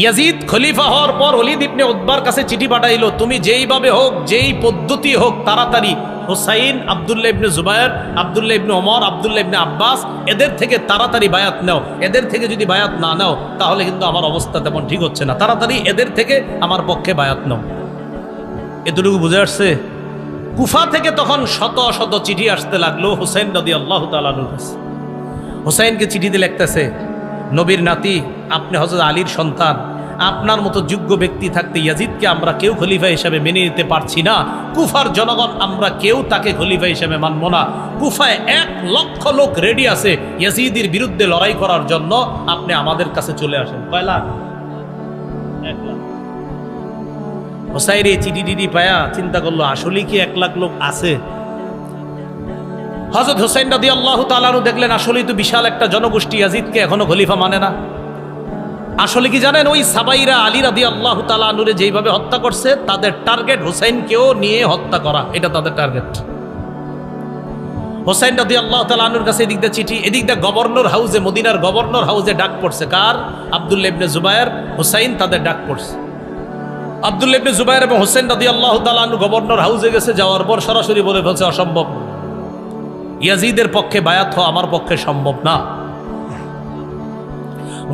Yazid খলিফা হওয়ার পর অলিদ ইবনে উদ্বার কাছে চিঠি পাঠাইলো, তুমি যেইভাবে হোক, যেই পদ্ধতি হোক, তাড়াতাড়ি হোসাইন, আবদুল্লাহ ইবনে জুবায়ের, আবদুল্লাহ ইবনে ওমর, আবদুল্লাহ ইবনে আব্বাস, এদের থেকে তাড়াতাড়ি বায়াত নাও। এদের থেকে যদি বায়াত না নাও, তাহলে কিন্তু আমার অবস্থা তেমন ঠিক হচ্ছে না। তাড়াতাড়ি এদের থেকে আমার পক্ষে বায়াত নাও। এতটুকু বুঝে আসছে? কুফা থেকে তখন শত শত চিঠি আসতে লাগল হুসাইন নদী আল্লাহ তালুর কাছে। হুসাইনকে চিঠিতে লিখতেছে নবীর নাতি, আপনি হজরত আলীর সন্তান। আপনার মতো যোগ্য ব্যক্তি থাকতে ইয়াজিদকে আমরা কেউ খলিফা হিসাবে মেনে নিতে পারছি না। কুফার জনগণ আমরা কেউ তাকে খলিফা হিসাবে মানব না। কুফায় এক লক্ষ লোক রেডি আছে ইয়াজিদের বিরুদ্ধে লড়াই করার জন্য। আপনি আমাদের কাছে চলে আসেন। কয় লাখ? এক লাখ। হোসাইর চিঠি টিডি পায়া চিন্তা করল আসলে কি এক লাখ লোক আছে? হজরত হোসাইন রাদি আল্লাহ তালানু দেখলেন, আসলেই তো বিশাল একটা জনগোষ্ঠী ইয়াজিদকে এখনও খলিফা মানে না। আসলে কি জানেন, ওই সাবাইরা আলী রাদি আল্লাহ তালানুরে যেইভাবে হত্যা করছে, তাদের টার্গেট হোসাইনকেও নিয়ে হত্যা করা। এটা তাদের টার্গেট। হোসাইন রাদি আল্লাহ তালানুর কাছে এদিক দিয়ে চিঠি, এদিক দিয়ে গভর্নর হাউসে মদিনার গভর্নর হাউসে ডাক পড়ছে। কার? আবদুল্লা ইবনে জুবায়ের। হোসাইন তাদের ডাক পড়ছে। আবদুল্লা ইবনে জুবায়ের এবং হোসেন রাদি আল্লাহ তালানু গভর্নর হাউসে গেছে, যাওয়ার পর সরাসরি বলে ফেলছে, অসম্ভব। ইয়াজিদের পক্ষে বায়াত হওয়া আমার পক্ষে সম্ভব না।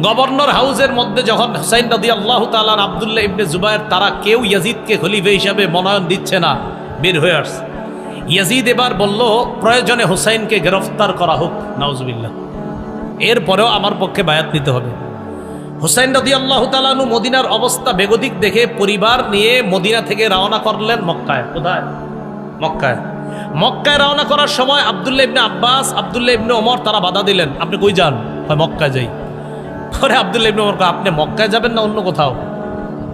গভর্নর হাউসের মধ্যে যখন হুসাইন রাদি আল্লাহ তালান আবদুল্লাহ ইবনে জুবায়ের তারা কেউ ইয়াজিদকে খলিফে হিসাবে মনোনয়ন দিচ্ছে না, বের হয়ে আসছে। ইয়াজিদ এবার বলল, প্রয়োজনে হুসাইনকে গ্রেফতার করা হোক নাউজবিল্লা এরপরেও আমার পক্ষে বায়াত নিতে হবে। হুসাইন রদি আল্লাহ তালানু মদিনার অবস্থা বেগতিক দেখে পরিবার নিয়ে মদিনা থেকে রওনা করলেন মক্কায়। কোথায়? মক্কায়। মক্কায় রওনা করার সময় আবদুল্লাহ ইবনে আব্বাস আবদুল্লাহ ইবনে ওমর তারা বাধা দিলেন। আপনি কই যান? হয় মক্কায় যাই। পরে আবদুল্লাহ ইবনে ওমর কয়, আপনি মক্কায় যাবেন না অন্য কোথাও?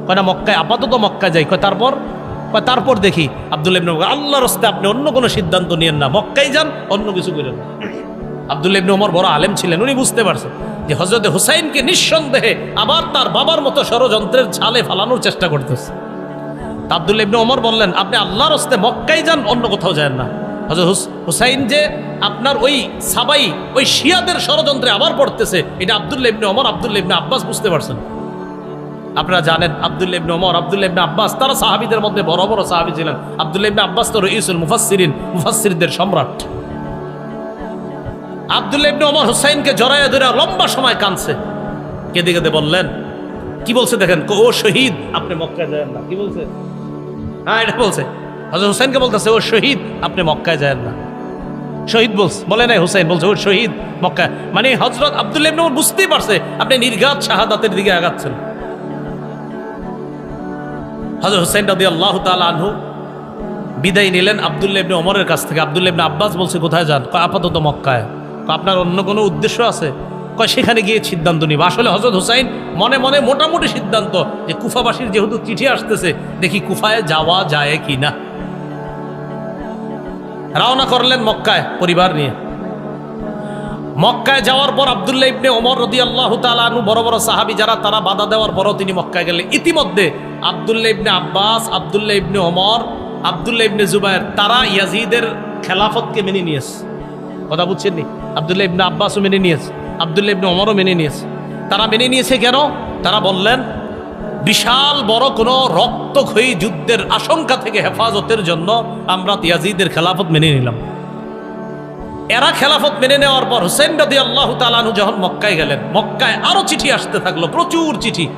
কয় না মক্কায় আপাতত মক্কায় যাই। কয় তারপর? কয় তারপর দেখি। আবদুল্লাহ ইবনে ওমর কয়, আল্লাহর রাস্তায় আপনি অন্য কোনো সিদ্ধান্ত নিয়েন না। মক্কায় যান অন্য কিছু করেন। না আবদুল্লাহ ইবনে ওমর বড় আলেম ছিলেন উনি বুঝতে পারছেন যে হজরত হুসাইনকে নিঃসন্দেহে আবার তার বাবার মতো ষড়যন্ত্রের ছালে ফালানোর চেষ্টা করতেছে। তা আবদুল্লাহ ইবনে ওমর বললেন, আপনি আল্লাহর হস্তে মক্কাই যান, অন্য কোথাও যান না। হজরত হুসাইন যে আপনার ওই সাবাই, ওই শিয়াদের ষড়যন্ত্রে আবার পড়তেছে, এটা আবদুল্লাহ ইবনে ওমর, আবদুল্লাহ ইবনে আব্বাস বুঝতে পারছেন। আপনারা জানেন, আবদুল্লাহ ইবনে ওমর, আবদুল্লাহ ইবনে আব্বাস, তারা সাহাবীদের মধ্যে বড় বড় সাহাবী ছিলেন। আবদুল্লাহ ইবনে আব্বাস তো রইসুল মুফাসসিরিন, মুফাসসিরদের সম্রাট। আবদুল্লাহ ইবনে ওমর হুসাইনকে জড়াইয়া ধরে লম্বা সময় কাঁদছে। কেঁদে কেঁদে বললেন, কি বলছে দেখেন, ও শহীদ, আপনি মক্কায় যাবেন না। কি বলছে? হ্যাঁ এটা বলছে। হজরত হুসাইনকে বলতেছে, ও শহীদ, আপনি মক্কায় যাবেন না। শহীদ বলছে, বলে নাই হুসাইন, বলছে, ও শহীদ মক্কা মানে হজরত আবদুল্লাহ ইবনে বুঝতেই পারছে, আপনি নির্ঘাত শাহাদাতের দিকে আগাচ্ছেন। হজরত হুসাইন রাদি আল্লাহ তাআলা আনহু বিদায় নিলেন আবদুল্লাহ ইবনে ওমরের কাছ থেকে। আবদুল্লাহ ইবনে আব্বাস বলছে, কোথায় যান? আপাতত মক্কায়। আপনার অন্য কোনো উদ্দেশ্য আছে? কয়, সেখানে গিয়ে সিদ্ধান্ত নিব। আসলে হজরত হুসাইন মনে মনে মোটামুটি সিদ্ধান্ত যে কুফাবাসীর যেহেতু চিঠি আসতেছে, দেখি কুফায় যাওয়া যায় কি না রওনা করলেন মক্কায় পরিবার নিয়ে। মক্কায় যাওয়ার পর আবদুল্লাহ ইবনে ওমর রদি আল্লাহ তালু বড় বড় সাহাবি যারা, তারা বাধা দেওয়ার পরও তিনি মক্কায় গেলেন। ইতিমধ্যে আবদুল্লাহ ইবনে আব্বাস, আবদুল্লাহ ইবনে ওমর, আবদুল্লাহ ইবনে জুবায়ের তারা ইয়াজিদের খেলাফতকে মেনে নিয়েছে। কথা বুঝছেন নি আবদুল্লাহ ইবনে আব্বাসও মেনে নিয়েছে। আবদুল্লাহ ইবনে ওমরও মেনে নিয়েছে। তারা মেনে নিয়েছে কেন? তারা বললেন, বিশাল বড় কোনো রক্তক্ষয়ী যুদ্ধের আশঙ্কা থেকে হেফাজতের জন্য আমরা তিয়াজিদের খেলাফত মেনে নিলাম। এরা খেলাফত মেনে নেওয়ার পর হুসেন রাদি আল্লাহ তালানু যখন মক্কায় গেলেন, মক্কায় আরও চিঠি আসতে থাকল, প্রচুর চিঠি।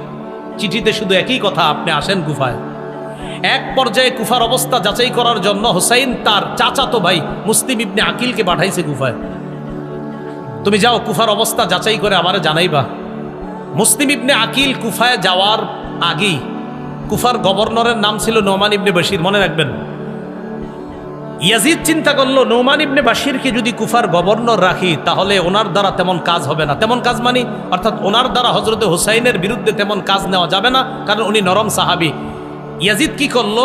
চিঠিতে শুধু একই কথা, আপনি আসেন কুফায়। এক পর্যায়ে কুফার অবস্থা যাচাই করার জন্য হুসাইন তার চাচাতো ভাই মুসলিম ইবনে আকিলকে পাঠাইছে কুফায়। তুমি যাও, কুফার অবস্থা যাচাই করে আমারে জানাইবা। মুসলিম ইবনে আকিল কুফায় যাওয়ার আগেই কুফার গভর্নরের নাম ছিল নোমান ইবনে বশির, মনে রাখবেন। ইয়াজিদ চিন্তা করল, নৌমান ইবনে বাশিরকে যদি কুফার গভর্নর রাখি, তাহলে ওনার দ্বারা তেমন কাজ হবে না। তেমন কাজ মানি, অর্থাৎ ওনার দ্বারা হজরত হুসাইনের বিরুদ্ধে তেমন কাজ নেওয়া যাবে না, কারণ উনি নরম সাহাবি। ইয়াজিদ কি করল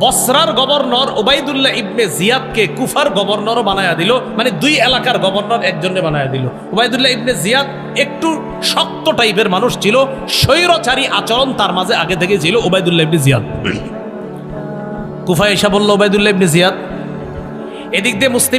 বসরার গভর্নর ওবায়দুল্লাহ ইবনে জিয়াদকে কুফার গভর্নরও বানায়া দিল। মানে দুই এলাকার গভর্নর একজনে বানায়া দিল। ওবায়দুল্লাহ ইবনে জিয়াদ একটু শক্ত টাইপের মানুষ ছিল স্বৈরচারী আচরণ তার মাঝে আগে থেকে ছিল ওবায়দুল্লাহ ইবনে জিয়াদ। কুফা এসা বলল ওবায়দুল্লাহ ইবনে জিয়াদ এদিক দিয়ে মুসলিম